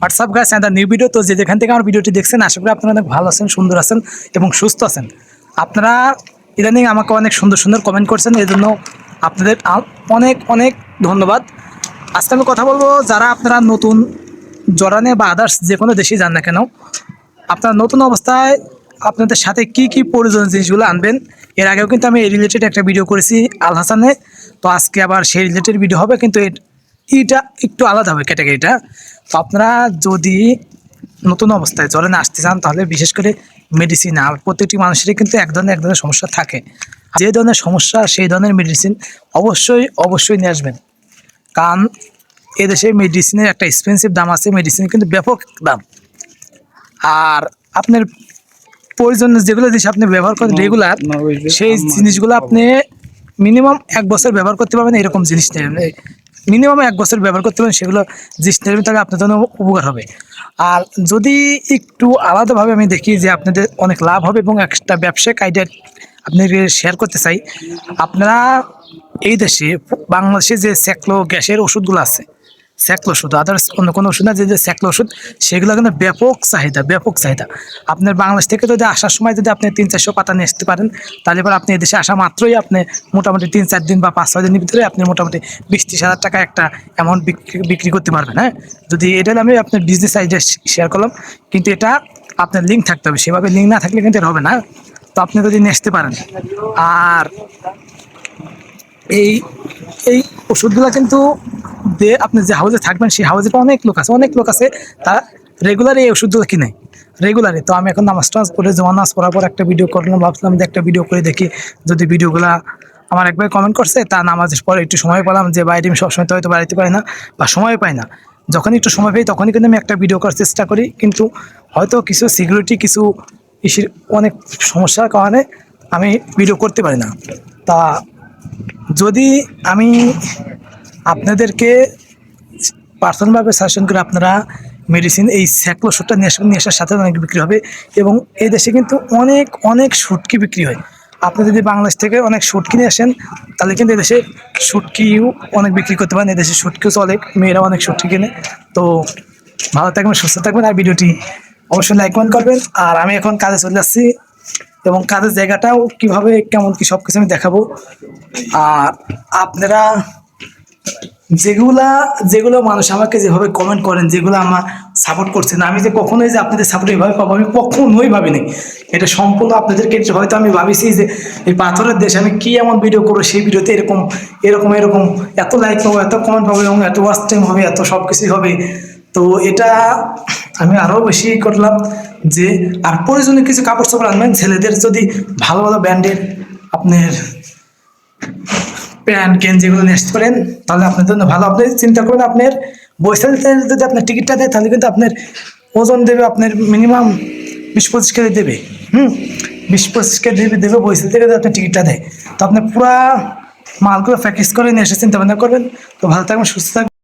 WhatsApp গাছ and new video তো যে যেখান থেকে আমার ভিডিওটি দেখছেন, আশা করি আপনারা অনেক ভালো আছেন, সুন্দর আছেন এবং সুস্থ আছেন। আপনারা ইদানিং আমাকে অনেক সুন্দর সুন্দর কমেন্ট করছেন এই জন্য আপনাদের অনেক অনেক ধন্যবাদ। আজকে আমি কথা বলব যারা আপনারা নতুন, জরানে বা আদার্স যে কোনো দেশেই যান না কেন, আপনার নতুন অবস্থায় আপনাদের সাথে কি কি প্রয়োজনীয় জিনিসগুলো আনবেন, এর আগেও কিন্তু আমি এই রিলেটেড একটা ভিডিও করেছি আল হাসানে, তো আজকে আবার সেই রিলেটেড ভিডিও হবে, কিন্তু এ- এইটা একটু আলাদা হবে ক্যাটাগরিটা তো আপনারা যদি নতুন অবস্থায় জ্বরে না আসতে চান তাহলে বিশেষ করে মেডিসিন আর প্রত্যেকটি মানুষেরই কিন্তু এক ধরনের এক ধরনের সমস্যা থাকে যে ধরনের সমস্যা সেই ধরনের মেডিসিন অবশ্যই অবশ্যই নিয়ে আসবেন কারণ এদেশে মেডিসিনের একটা এক্সপেন্সিভ দাম আছে মেডিসিনের কিন্তু ব্যাপক দাম আর আপনার প্রয়োজনীয় যেগুলো জিনিস আপনি ব্যবহার করেন রেগুলার সেই জিনিসগুলো আপনি মিনিমাম এক বছর ব্যবহার করতে পারবেন এরকম জিনিস নেবেন মিনিমাম এক বছর ব্যবহার করতে পারেন, সেগুলো জিনিস নেবেন তাহলে আপনার জন্য উপকার হবে। আর যদি একটু আলাদাভাবে আমি দেখি যে আপনাদের অনেক লাভ হবে এবং একটা ব্যবসায়িক আইডিয়া আপনাকে শেয়ার করতে চাই, আপনারা এই দেশে, বাংলাদেশে যে স্যাকলো গ্যাসের ওষুধগুলো আছে স্যাকলো ওষুধ আদার্স অন্য কোনো ওষুধ না, যে স্যাকলো ওষুধ, সেগুলো কিন্তু ব্যাপক চাহিদা ব্যাপক চাহিদা। আপনার বাংলাদেশ থেকে যদি আসার সময় যদি আপনি তিন, চারশো পাতা নিয়ে আসতে পারেন, তাহলে এবার আপনি এদেশে আসা মাত্রই আপনি মোটামুটি তিন, চার দিন বা পাঁচ, ছয় দিনের ভিতরে আপনি মোটামুটি বিশ ত্রিশ হাজার টাকা একটা অ্যামাউন্ট বিক্রি করতে পারবেন হ্যাঁ? যদি এটা আমি আপনার বিজনেস আইডিয়া শেয়ার করলাম, কিন্তু এটা আপনার লিঙ্ক থাকতে হবে, সেভাবে লিঙ্ক না থাকলে কিন্তু এটা হবে না তো আপনি যদি নিয়ে আসতে পারেন, আর এই এই ওষুধগুলো কিন্তু যে আপনি যে হাউজে থাকবেন, সেই হাউসে তো অনেক লোক আছে, অনেক লোক আছে তারা রেগুলারই এই ওষুধগুলো কিনে। রেগুলারই তো আমি এখন নামাজ টামাজ পড়ে জমা নামাজ পড়ার পর একটা ভিডিও করলাম, ভাবছিলাম যে একটা ভিডিও করে দেখি, যদি ভিডিওগুলা আমার একবার কমেন্ট করছে, তা নামাজের পরে একটু সময় পেলাম, যে বাইরে আমি সবসময় তো হয়তো বাড়িতে পারি না, বা সময় পাই না। যখন একটু সময় পাই, তখনই কিন্তু আমি একটা ভিডিও করার চেষ্টা করি, কিন্তু হয়তো কিছু সিকিউরিটি কিছু ইসির অনেক সমস্যার কারণে আমি ভিডিও করতে পারি না। তা যদি আমি আপনাদেরকে পার্সোনালভাবে সাজেশন করে আপনারা মেডিসিন এই স্যাকলো ওষুধটা নিয়ে আসবেন, নিয়ে আসার সাথে অনেক বিক্রি হবে এবং এই দেশে কিন্তু অনেক অনেক সুটকি বিক্রি হয়। আপনি যদি বাংলাদেশ থেকে অনেক সুটকি নিয়ে আসেন, তাহলে কিন্তু এদেশে সুটকিও অনেক বিক্রি করতে পারেন। এদেশে সুটকিও চলে, মেয়েরাও অনেক সুটকি কেনে। তো ভালো থাকবেন, সুস্থ থাকবেন। আর ভিডিওটি অবশ্যই লাইক করবেন। আর আমি এখন কাজে চলে যাচ্ছি। এবং কাজের জায়গাটাও কীভাবে, কেমন কি সব কিছু আমি দেখাবো। আর আপনারা যেগুলা, যেগুলো মানুষ আমাকে যেভাবে কমেন্ট করেন, যেগুলো আমার সাপোর্ট করছেন, আমি যে কখনোই যে আপনাদের সাপোর্ট এইভাবে পাবো, আমি কখনোই ভাবিনি। এটা সম্পূর্ণ আপনাদের ক্ষেত্রে হয়তো আমি ভাবিছি যে এই পাথরের দেশে আমি কি এমন ভিডিও করব, সেই ভিডিওতে এরকম এরকম এরকম এত লাইক পাবো, এত কমেন্ট পাবো, এবং এত ওয়াচ টাইম হবে, এত সব কিছুই হবে। তো এটা আমি আরও বেশি করলাম যে, আর প্রয়োজনীয় কিছু কাপড় চাপড় আনবেন। ছেলেদের যদি ভালো ভালো ব্র্যান্ডের আপনার প্যান্ট, গেঞ্জি যেগুলো নিয়ে আসতে পারেন, তাহলে আপনার জন্য ভালো। আপনি চিন্তা করবেন, আপনার বৈশাখীতে যদি আপনার টিকিটটা দেয়, তাহলে কিন্তু আপনার ওজন দেবে, আপনার মিনিমাম বিশ পঁচিশ কেজি দেবে। হুম? বিশ পঁচিশ কেজি দেবে দেবে বৈশাখী থেকে আপনার টিকিটটা দেয়। তো আপনি পুরা মালগুলো প্যাকেজ করে নিয়ে এসে চিন্তা ভাবনা করবেন। তো ভালো থাকবেন, সুস্থ থাকবেন।